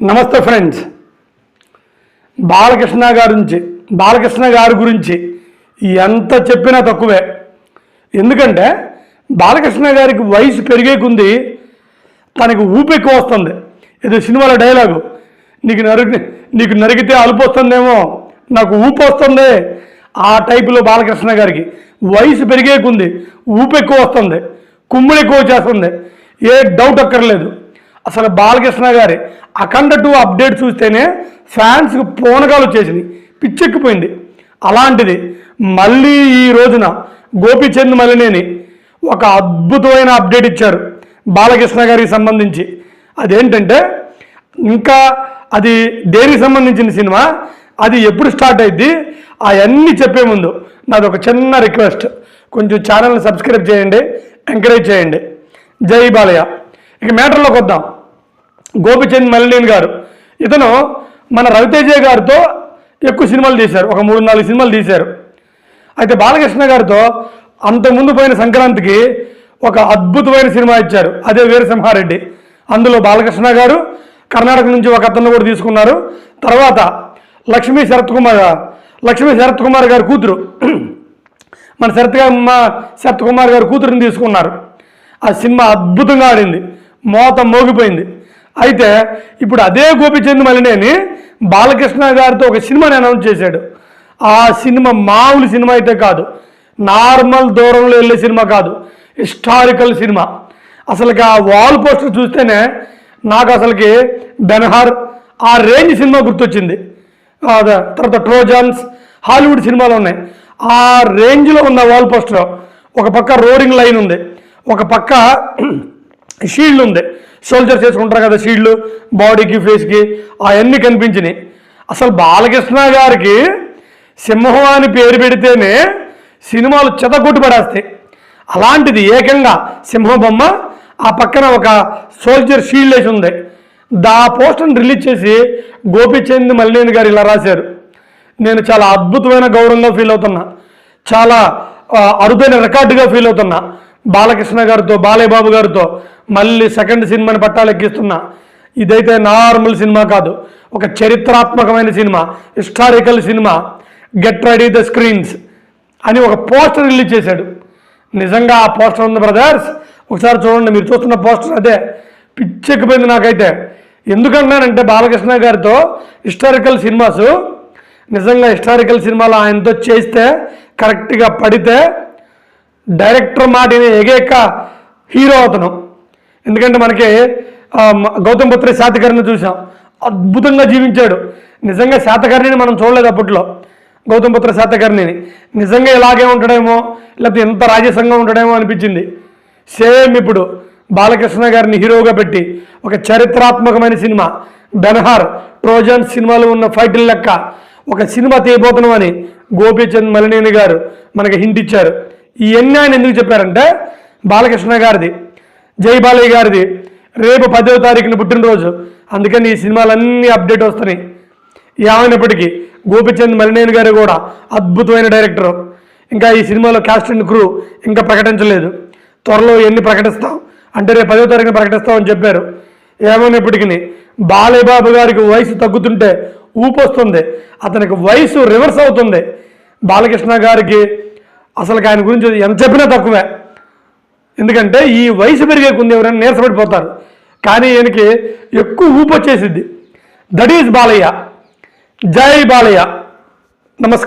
నమస్తే ఫ్రెండ్స్. బాలకృష్ణ గారి నుంచి బాలకృష్ణ గారి గురించి ఎంత చెప్పినా తక్కువే. ఎందుకంటే బాలకృష్ణ గారికి వయసు పెరిగేకుంది తనకి ఊపు వస్తుంది. ఇది సినిమాలో డైలాగు నీకు నరికి నీకు నరికితే అలుపు వస్తుందేమో నాకు ఊపు వస్తుంది. ఆ టైపులో బాలకృష్ణ గారికి వయసు పెరిగేకుంది ఊపెక్కువ వస్తుంది. కుమ్ముడు ఎక్కువ చేస్తుంది. ఏ డౌట్ అక్కర్లేదు. అసలు బాలకృష్ణ గారి అఖండ టూ అప్డేట్ చూస్తేనే ఫ్యాన్స్కి పోనకాలు వచ్చేసింది పిచ్చెక్కిపోయింది. అలాంటిది మళ్ళీ ఈ రోజున గోపిచంద్ మలినేని ఒక అద్భుతమైన అప్డేట్ ఇచ్చారు బాలకృష్ణ గారికి సంబంధించి. అదేంటంటే ఇంకా అది దేనికి సంబంధించిన సినిమా? అది ఎప్పుడు స్టార్ట్ అయింది అవన్నీ చెప్పే ముందు నాది ఒక చిన్న రిక్వెస్ట్. కొంచెం ఛానల్ని సబ్స్క్రైబ్ చేయండి ఎంకరేజ్ చేయండి. జై బాలయ్య. ఇక మ్యాటర్లోకి వద్దాం. గోపిచంద్ మలినేని గారు. ఇతను మన రవితేజ గారితో ఎక్కువ సినిమాలు తీశారు. ఒక మూడు నాలుగు సినిమాలు తీశారు. అయితే బాలకృష్ణ గారితో అంతకుముందు పోయిన సంక్రాంతికి ఒక అద్భుతమైన సినిమా ఇచ్చారు. అదే వీరసింహారెడ్డి. అందులో బాలకృష్ణ గారు కర్ణాటక నుంచి ఒక అతను కూడా తీసుకున్నారు. తర్వాత లక్ష్మీ శరత్ కుమార్ లక్ష్మీ శరత్ కుమార్ గారి కూతురు. మన శరత్ మా శరత్ కుమార్ గారి కూతురుని తీసుకున్నారు. ఆ సినిమా అద్భుతంగా ఆడింది. మోత మోగిపోయింది. అయితే ఇప్పుడు అదే గోపిచంద్ మలినేని బాలకృష్ణ గారితో ఒక సినిమాని అనౌన్స్ చేశాడు. ఆ సినిమా మామూలు సినిమా అయితే కాదు. నార్మల్ దూరంలో వెళ్ళే సినిమా కాదు. హిస్టారికల్ సినిమా. అసలుకి ఆ వాల్ పోస్టర్ చూస్తేనే నాకు అసలుకి బెనహార్ ఆ రేంజ్ సినిమా గుర్తొచ్చింది. తర్వాత ట్రోజాన్స్ హాలీవుడ్ సినిమాలు ఉన్నాయి. ఆ రేంజ్లో ఉన్న వాల్ పోస్టర్ ఒక పక్క రోడింగ్ లైన్ ఉంది. ఒక పక్క షీల్డ్ ఉంది. సోల్జర్స్ వేసుకుంటారు కదా షీల్డ్లు బాడీకి ఫేస్కి అవన్నీ కనిపించినాయి. అసలు బాలకృష్ణ గారికి సింహం అని పేరు పెడితేనే సినిమాలు చెతగొట్టు పడేస్తాయి అలాంటిది ఏకంగా సింహం బొమ్మ ఆ పక్కన ఒక సోల్జర్ షీల్డ్ వేసి ఉంది. దా పోస్టర్ని రిలీజ్ చేసి గోపిచంద్ మల్లేని గారు ఇలా రాశారు. నేను చాలా అద్భుతమైన గౌరవంగా ఫీల్ అవుతున్నా. చాలా అరుదైన రికార్డుగా ఫీల్ అవుతున్నా. బాలకృష్ణ గారితో బాలయ్యబాబు గారితో మళ్ళీ సెకండ్ సినిమాని పట్టాలెక్కిస్తున్నా. ఇదైతే నార్మల్ సినిమా కాదు. ఒక చరిత్రాత్మకమైన సినిమా హిస్టారికల్ సినిమా. గెట్ రెడీ ద స్క్రీన్స్ అని ఒక పోస్టర్ రిలీజ్ చేశాడు. నిజంగా ఆ పోస్టర్ ఉంది బ్రదర్స్. ఒకసారి చూడండి మీరు చూస్తున్న పోస్టర్ అదే. పిచ్చెక్కిపోయింది నాకైతే. ఎందుకంటున్నానంటే బాలకృష్ణ గారితో హిస్టారికల్ సినిమాస్ నిజంగా హిస్టారికల్ సినిమాలు ఆయనతో చేస్తే కరెక్ట్గా పడితే డైరెక్టర్ మాటిని ఎగేక హీరో అవుతాను ఎందుకంటే మనకి గౌతమ్ పుత్ర శాతకర్ణిని చూసాం అద్భుతంగా జీవించాడు. నిజంగా శాతకర్ణిని మనం చూడలేదు అప్పట్లో గౌతమ్ పుత్ర శాతకర్ణిని. నిజంగా ఇలాగే ఉంటాడేమో లేకపోతే ఎంత రాజసంగా ఉంటాడేమో అనిపించింది. సేమ్ ఇప్పుడు బాలకృష్ణ గారిని హీరోగా పెట్టి ఒక చరిత్రాత్మకమైన సినిమా బెనహార్ ట్రోజన్ సినిమాలో ఉన్న ఫైటిల్ లెక్క ఒక సినిమా తీయబోతున్నామని గోపీచంద్ మలినేని గారు మనకి హింట్ ఇచ్చారు. ఇవన్నీ ఆయన ఎందుకు చెప్పారంటే బాలకృష్ణ గారిది జై బాలయ్య గారిది. రేపు పదవ తారీఖున పుట్టినరోజు. అందుకని ఈ సినిమాలన్నీ అప్డేట్ వస్తున్నాయి. ఏమైనప్పటికీ గోపిచంద్ మలినేని గారు కూడా అద్భుతమైన డైరెక్టర్. ఇంకా ఈ సినిమాలో క్యాస్ట్ అండ్ క్రూ ఇంకా ప్రకటించలేదు. త్వరలో ఎన్ని ప్రకటిస్తాం? అంటే రేపు పదో తారీఖున ప్రకటిస్తామని చెప్పారు. ఏమైనప్పటికీ బాలయ్యబాబు గారికి వయసు తగ్గుతుంటే ఊపు వస్తుంది. అతనికి వయసు రివర్స్ అవుతుంది. బాలకృష్ణ గారికి అసలు ఆయన గురించి ఎంత చెప్పినా తక్కువే. ఎందుకంటే ఈ వయసు పెరిగే కొంది ఎవరైనా నీరసపడిపోతారు. కానీ ఈయనకి ఎక్కువ ఊపు వచ్చేసిద్ది దట్ ఈజ్ బాలయ్య. జై బాలయ్య. నమస్కారం.